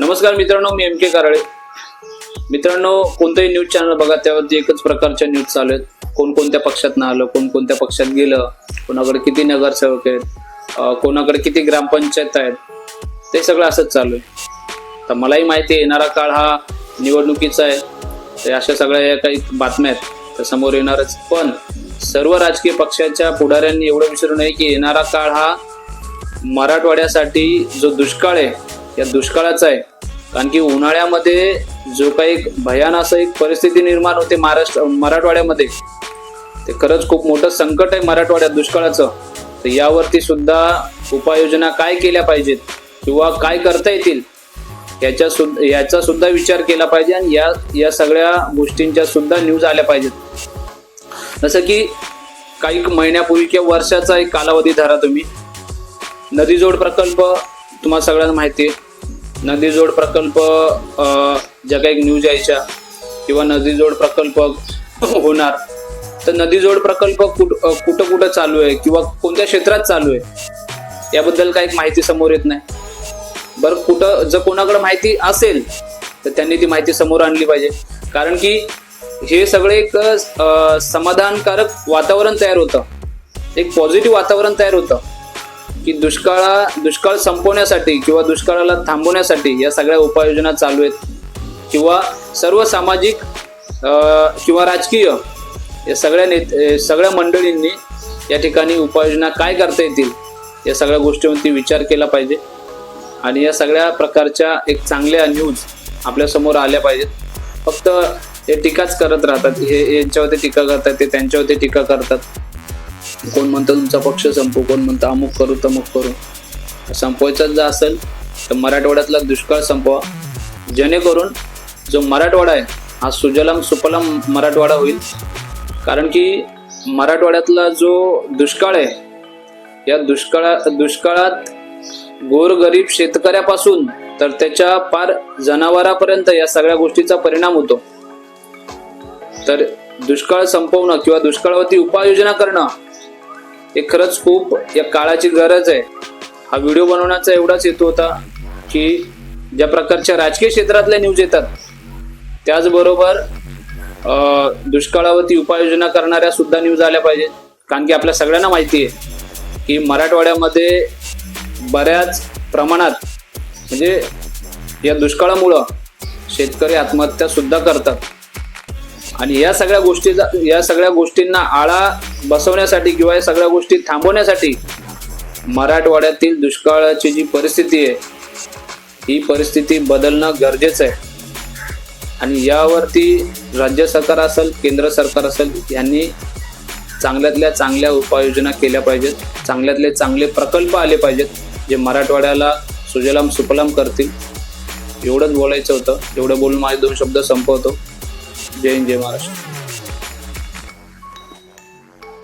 नमस्कार मित्रांनो मी एम के कारळे. मित्रांनो कोणतंही न्यूज चॅनल बघा त्यावरती एकच प्रकारच्या न्यूज चालू आहेत. कोणकोणत्या पक्षात ना आलं कोणकोणत्या पक्षात गेलं कोणाकडे किती नगरसेवक आहेत कोणाकडे किती ग्रामपंचायत आहेत ते सगळं असंच चालू आहे. तर मलाही माहिती आहे येणारा काळ हा निवडणुकीचा आहे. तर अशा सगळ्या काही बातम्या आहेत त्या समोर येणारच. पण सर्व राजकीय पक्षाच्या पुढाऱ्यांनी एवढं विसरू नये की येणारा काळ हा मराठवाड्यासाठी जो दुष्काळ आहे या दुष्काळाचा आहे. कारण की उन्हाळ्यामध्ये जो काही भयान असं एक परिस्थिती निर्माण होते महाराष्ट्र मराठवाड्यामध्ये ते खरंच खूप मोठं संकट आहे मराठवाड्यात दुष्काळाचं. तर यावरती सुद्धा उपाययोजना काय केल्या पाहिजेत किंवा काय करता येतील याच्या सुद्धा याचा सुद्धा विचार केला पाहिजे आणि या या सगळ्या गोष्टींच्या सुद्धा न्यूज आल्या पाहिजेत. जसं की काही महिन्यापूर्वी किंवा वर्षाचा एक कालावधी धरा तुम्ही. नदीजोड प्रकल्प तुम्हाला सगळ्यांना माहिती आहे. नदीजोड प्रकल्प ज्या काही न्यूज यायच्या किंवा नदीजोड प्रकल्प होणार तर नदीजोड प्रकल्प कुठ कुठं कुठं चालू आहे किंवा कोणत्या क्षेत्रात चालू आहे याबद्दल काही माहिती समोर येत नाही. बरं कुठं जर कोणाकडे माहिती असेल तर त्यांनी ती माहिती समोर आणली पाहिजे. कारण की हे सगळे एक समाधानकारक वातावरण तयार होतं. एक पॉझिटिव्ह वातावरण तयार होतं. की दुष्काळा दुष्काळ संपवण्यासाठी किंवा दुष्काळाला थांबवण्यासाठी या सगळ्या उपाययोजना चालू आहेत. किंवा सर्व सामाजिक किंवा राजकीय या सगळ्या नेते सगळ्या मंडळींनी या ठिकाणी उपाययोजना काय करता येतील या सगळ्या गोष्टीवरती विचार केला पाहिजे. आणि या सगळ्या प्रकारच्या एक चांगल्या न्यूज आपल्यासमोर आल्या पाहिजेत. फक्त हे टीकाच करत राहतात हे यांच्यावरती टीका करतात ते त्यांच्यावरती टीका करतात. कोण म्हणतं तुमचा पक्ष संपू कोण म्हणतं अमुक करू तमुक करू. संपवायचं जर असेल तर मराठवाड्यातला दुष्काळ संपवा. जेणेकरून जो मराठवाडा आहे हा सुजलाम सुफलाम मराठवाडा होईल. कारण की मराठवाड्यातला जो दुष्काळ आहे या दुष्काळा दुष्काळात गोरगरीब शेतकऱ्यापासून तर त्याच्या पार जनावरापर्यंत या सगळ्या गोष्टीचा परिणाम होतो. तर दुष्काळ संपवणं किंवा दुष्काळावरती उपाययोजना करणं हे खरंच खूप या काळाची गरज आहे. हा व्हिडिओ बनवण्याचा एवढाच हेतू होता की ज्या प्रकारच्या राजकीय क्षेत्रातल्या न्यूज येतात त्याचबरोबर दुष्काळावरती उपाययोजना करणाऱ्या सुद्धा न्यूज आल्या पाहिजेत. कारण की आपल्या सगळ्यांना माहिती आहे की मराठवाड्यामध्ये बऱ्याच प्रमाणात म्हणजे या दुष्काळामुळं शेतकरी आत्महत्या सुद्धा करतात. आणि या सगळ्या गोष्टीचा या सगळ्या गोष्टींना आळा बसवण्यासाठी किंवा या सगळ्या गोष्टी थांबवण्यासाठी मराठवाड्यातील दुष्काळाची जी परिस्थिती आहे ही परिस्थिती बदलणं गरजेचं आहे. आणि यावरती राज्य सरकार असेल केंद्र सरकार असेल यांनी चांगल्यातल्या चांगल्या उपाययोजना केल्या पाहिजेत. चांगल्यातले चांगले प्रकल्प आले पाहिजेत जे मराठवाड्याला सुजलाम सुफलाम करतील. एवढंच बोलायचं होतं. एवढं बोलून माझे दोन शब्द संपवतो. जय हिंद जय महाराष्ट्र.